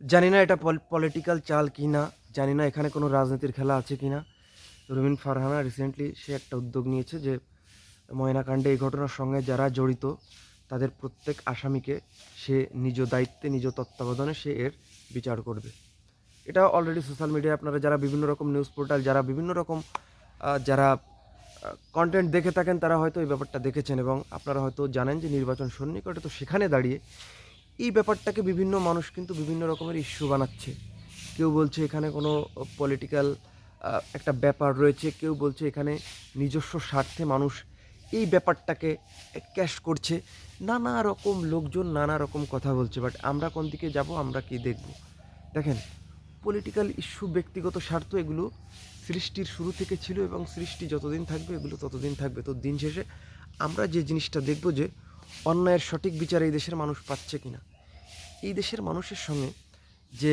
জানি না এটা পলিটিক্যাল চাল কি না জানি না এখানে কোনো রাজনীতির খেলা আছে কি না রুমিন ফারহানা রিসেন্টলি সে একটা উদ্যোগ নিয়েছে যে ময়নাকাণ্ডে এই ঘটনার সঙ্গে যারা জড়িত, তাদের প্রত্যেক আসামিকে সে নিজ দায়িত্বে, নিজ তত্ত্বাবধানে সে এর বিচার করবে। এটা অলরেডি সোশ্যাল মিডিয়ায় আপনারা যারা বিভিন্ন রকম নিউজ পোর্টাল যারা বিভিন্ন রকম যারা কন্টেন্ট দেখে থাকেন, তারা হয়তো এই ব্যাপারটা দেখেছেন এবং আপনারা হয়তো জানেন যে নির্বাচন সন্নিকটে তো সেখানে দাঁড়িয়ে এই ব্যাপারটাকে বিভিন্ন মানুষ কিন্তু বিভিন্ন রকমের ইস্যু বানাচ্ছে। কেউ বলছে এখানে কোনো পলিটিক্যাল একটা ব্যাপার রয়েছে, কেউ বলছে এখানে নিজস্ব স্বার্থে মানুষ এই ব্যাপারটাকে ক্যাশ করছে। নানা রকম লোকজন নানা রকম কথা বলছে বাট আমরা কোন দিকে যাব, আমরা কি দেখব? দেখেন পলিটিক্যাল ইস্যু ব্যক্তিগত স্বার্থ এগুলো সৃষ্টির শুরু থেকে ছিল এবং সৃষ্টি যতদিন থাকবে, এগুলো ততদিন থাকবে। তো দিন শেষে আমরা যে জিনিসটা দেখব যে, অন্যায়ের সঠিক বিচার এই দেশের মানুষ পাচ্ছে কিনা। এই দেশের মানুষের সঙ্গে যে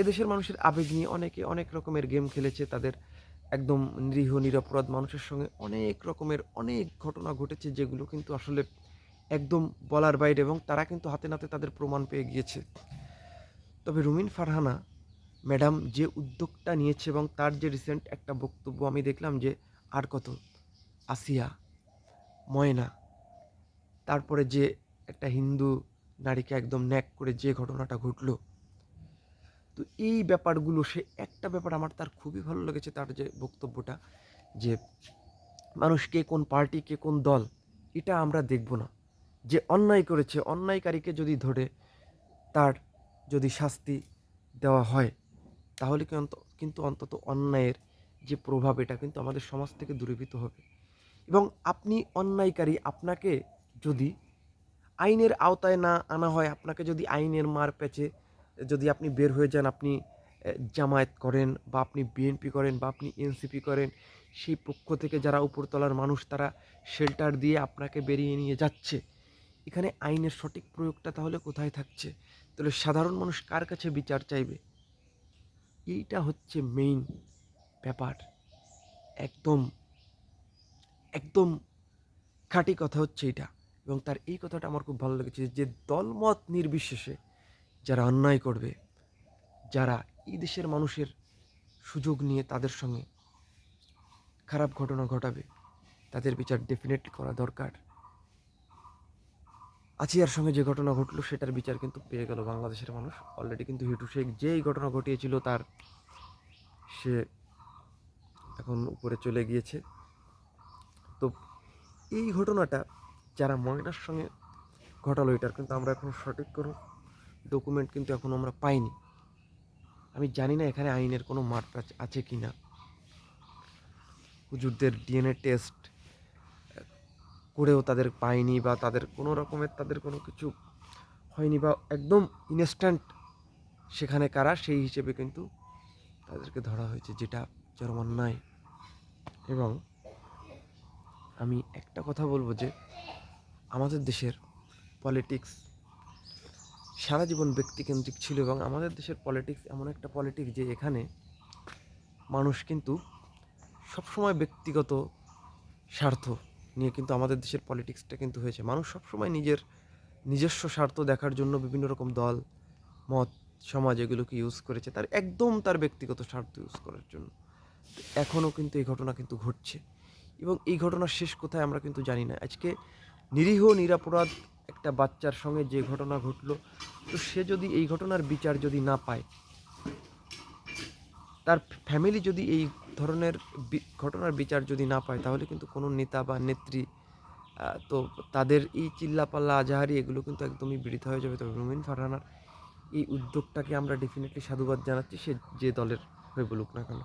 এদেশের মানুষের আবেগ নিয়ে অনেকে অনেক রকমের গেম খেলেছে, তাদের একদম নিরীহ, নিরপরাধ মানুষের সঙ্গে অনেক রকমের অনেক ঘটনা ঘটেছে যেগুলো কিন্তু আসলে একদম বলার বাইরে এবং তারা কিন্তু হাতে নাতে তাদের প্রমাণ পেয়ে গিয়েছে। তবে রুমিন ফারহানা, ম্যাডাম যে উদ্যোগটা নিয়েছে এবং তার যে রিসেন্ট একটা বক্তব্য আমি দেখলাম যে, আর কত? আসিয়া, ময়না, তারপরে যে একটা হিন্দু নারীকে একদম ন্যাক করে যে ঘটনাটা ঘটলো। তো এই ব্যাপারগুলো সে একটা ব্যাপার আমার তার খুবই ভালো লেগেছে তার যে বক্তব্যটা যে মানুষ কে কোন পার্টি, কে কোন দল, এটা আমরা দেখব না। যে অন্যায় করেছে, অন্যায়কারীকে যদি ধরে তার যদি শাস্তি দেওয়া হয়, তাহলে কিন্তু অন্তত অন্যায়ের যে প্রভাব, এটা কিন্তু আমাদের সমাজ থেকে দূরীভূত হবে। এবং আপনি অন্যায়কারী, আপনাকে যদি আইনের আওতায় না আনা হয়, আপনাকে যদি আইনের মার প্যাচে যদি আপনি বের হয়ে যান, আপনি জামায়াত করেন বা আপনি বিএনপি করেন বা আপনি এনসিপি করেন, সেই পক্ষ থেকে যারা উপরতলার মানুষ, তারা শেল্টার দিয়ে আপনাকে বেরিয়ে নিয়ে যাচ্ছে। এখানে আইনের সঠিক প্রয়োগটা তাহলে কোথায় থাকছে? তাহলে সাধারণ মানুষ কার কাছে বিচার চাইবে? এইটা হচ্ছে মেইন ব্যাপার। একদম একদম খাঁটি কথা হচ্ছে এটা এবং তার এই কথাটা আমার খুব ভালো লেগেছে যে দলমত নির্বিশেষে যারা অন্যায় করবে, যারা এই দেশের মানুষের সুযোগ নিয়ে তাদের সঙ্গে খারাপ ঘটনা ঘটাবে, তাদের বিচার ডেফিনেটলি করা দরকার। আছিয়ার সঙ্গে যে ঘটনা ঘটলো, সেটার বিচার কিন্তু পেয়ে গেল বাংলাদেশের মানুষ। অলরেডি কিন্তু হিটু শেখ যেই ঘটনা ঘটিয়েছিল তার, সে এখন উপরে চলে গিয়েছে। তো এই ঘটনাটা যারা ময়নার সঙ্গে ঘটালো এটার কিন্তু আমরা এখন সঠিক কোনো ডকুমেন্ট কিন্তু এখনও আমরা পাইনি। আমি জানি না এখানে আইনের কোনো মারপ্যাচ আছে কি না হুজুরদের ডিএনএ টেস্ট করেও তাদের পায়নি বা তাদের কোনো রকমের তাদের কোনো কিছু হয়নি বা একদম ইনস্ট্যান্ট সেখানে কারা, সেই হিসেবে কিন্তু তাদেরকে ধরা হয়েছে যেটা চরম অন্যায় এবং আমি একটা কথা বলব যে আমাদের দেশের পলিটিক্স সারা জীবন ব্যক্তিকেন্দ্রিক ছিল এবং আমাদের দেশের পলিটিক্স এমন একটা পলিটিক্স যে এখানে মানুষ কিন্তু সবসময় ব্যক্তিগত স্বার্থ নিয়ে কিন্তু আমাদের দেশের পলিটিক্সটা কিন্তু হয়েছে। মানুষ সবসময় নিজের নিজস্ব স্বার্থ দেখার জন্য বিভিন্ন রকম দল, মত, সমাজ এগুলোকে ইউজ করেছে। তার একদম তার ব্যক্তিগত স্বার্থ ইউজ করার জন্য। এখনও কিন্তু এই ঘটনা কিন্তু ঘটছে। এবং এই ঘটনার শেষ কোথায় আমরা কিন্তু জানি না। আজকে নিরীহ, নিরাপরাধ একটা বাচ্চার সঙ্গে যে ঘটনা ঘটলো, তো সে যদি এই ঘটনার বিচার যদি না পায়, তার ফ্যামিলি যদি এই ধরনের ঘটনার বিচার যদি না পায়, তাহলে কিন্তু কোনো নেতা বা নেত্রী তো তাদের এই চিল্লাপাল্লা, আজাহারি এগুলো কিন্তু একদমই বৃথা হয়ে যাবে। তবে রুমিন ফারহানার এই উদ্যোগটাকে আমরা ডেফিনেটলি সাধুবাদ জানাচ্ছি, সে যে দলের হয়ে বলুক না কেন।